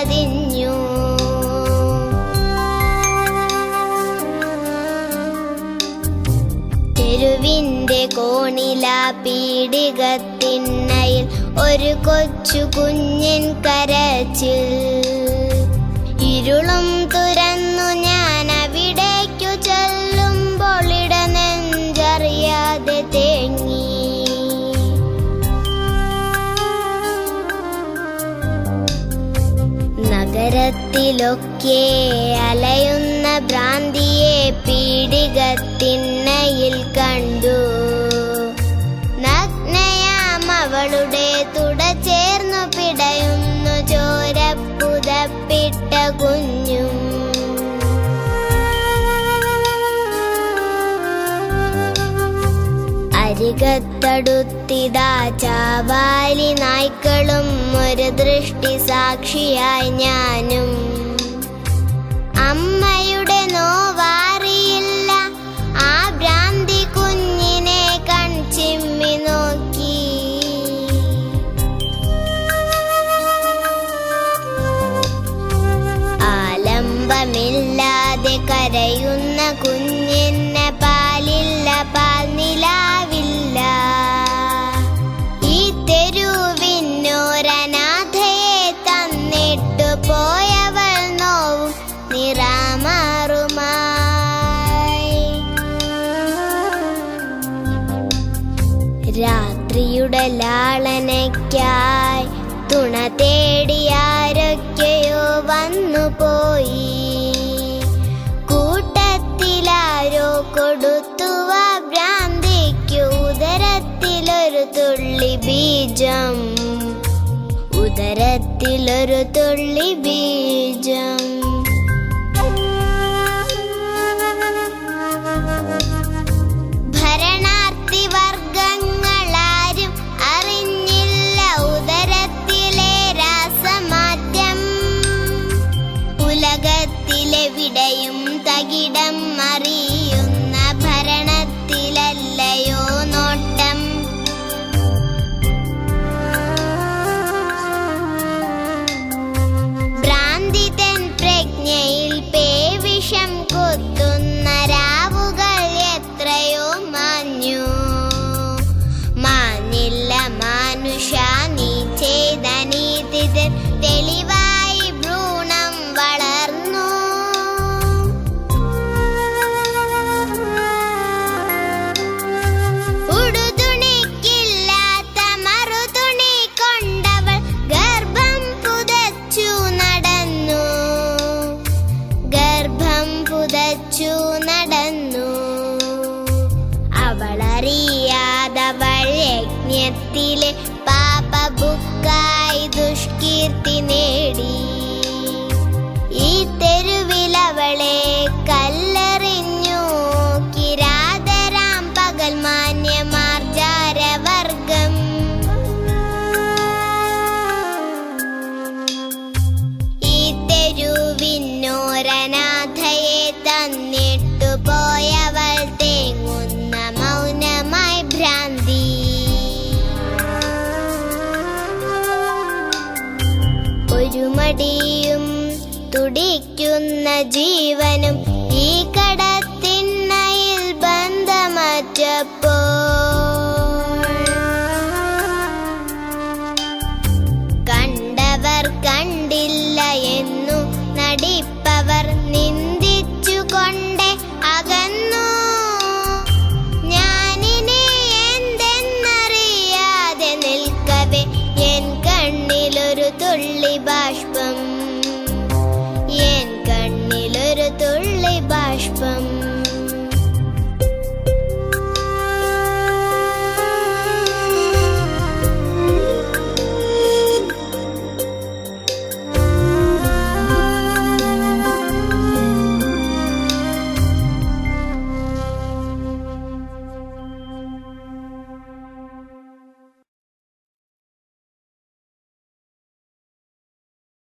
പതിഞ്ഞു. തെരുവിന്റെ കോണില പീഡികത്തിണ്ണയിൽ ഒരു കൊച്ചു കുഞ്ഞൻ കരച്ചിൽ. ഇരുളും തുര നഗരത്തിലൊക്കെ അലയുന്ന ഭ്രാന്തിയെ പീഡികത്തിണ്ണയിൽ കണ്ടു. നഗ്നയാം അവളുടെ തുട ചേർന്നു പിടയുന്നു ചോര പുതപ്പിട്ട കുഞ്ഞും അരികത്തടുത്തിതാ ചാവാലി നായ്ക്കളും ഒരു ദൃഷ്ടി സാക്ഷിയായി ഞാനും. രാത്രിയുടെ ലാളനയ്ക്കായി തുണ തേടിയാരൊക്കെയോ വന്നു പോയി. കൂട്ടത്തിലാരോ കൊടുത്തു ഭ്രാന്തിക്കു ഉദരത്തിലൊരു തുള്ളി ബീജം. ഉദരത്തിലൊരു തുള്ളി ബീജം. Aguirre. പുതച്ചു നടന്നു. അവളറിയാതവൾ യജ്ഞത്തിലെ പാപബുക്കായി ദുഷ്കീർത്തി നേടി. ഈ തെരുവിലവളെ തന്നിട്ടു തേങ്ങുന്ന മൗനമായി തുടിക്കുന്ന ജീവനും ഈ കടത്തിണ്ണയിൽ ബന്ധമറ്റപ്പോൾ Fishbone.